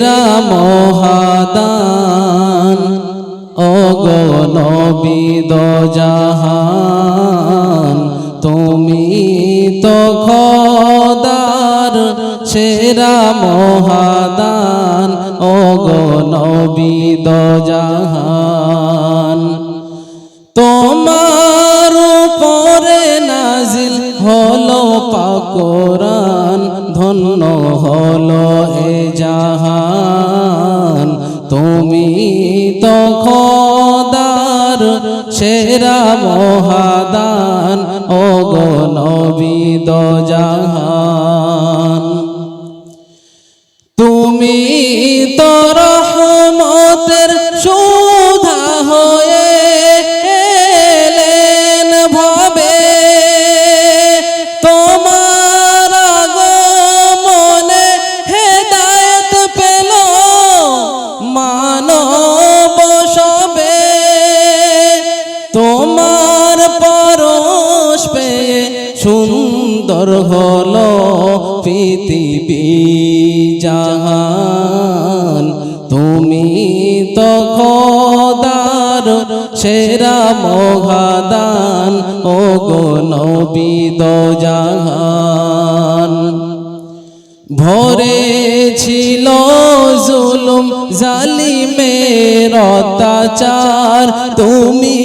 সেরা মহাদান ও গো নবী দো জাহান তুমি তো খোদার সেরা মহাদান ও গো নবী দো জাহান তোমার উপরে নাজিল হলো পাকরান ধন্য হলো এ জাহান। তুমি তো খোদার সেরা মহাদান। ও গো নবী সুন্দর হল পৃথিবী জাহান। তুমি তো খোদার সেরা মহাদান ও গো নবী জাহান। ভরে ছিল জুলুম জালিমের অত্যাচার তুমি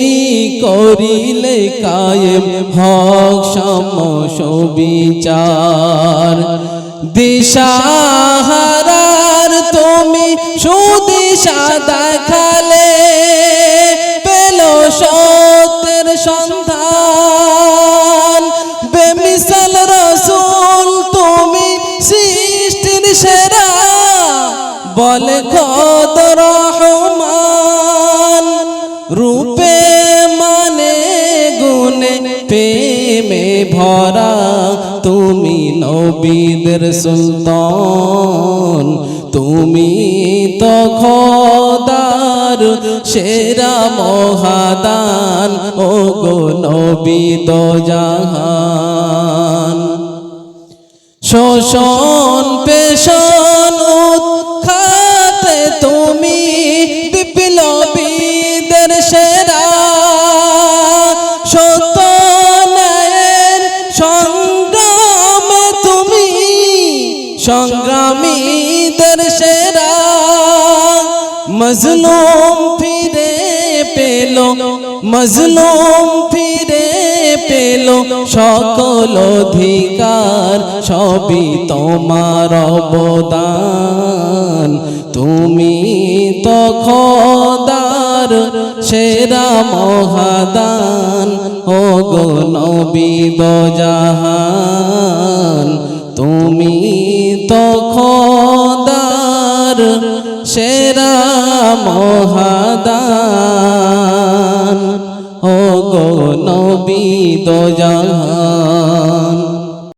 করিলে কায়েম হক সম সুবিচার। দিশাহারার তুমি সুদিশা বলে কত রহমান। রূপে মানে গুণে, প্রেমে ভরা তুমি নবীদের সুলতান। তুমি তো খোদার সেরা মহাদান ও গো নবী তো জাহান। শোষণ পেশন সেরা সত্য ন্যায়ের সংগ্রামে তুমি, সংগ্রামীদের সেরা। মজলুম ফিরে পেল, মজলুম ফিরে পেল, সকল অধিকার সবই তোমার অবদান। তুমি তো খোদার সেরা মহাদান ও গো নবী দো জাহান তুমি তো খোদার সেরা মহাদান ও গো নবী দো জাহান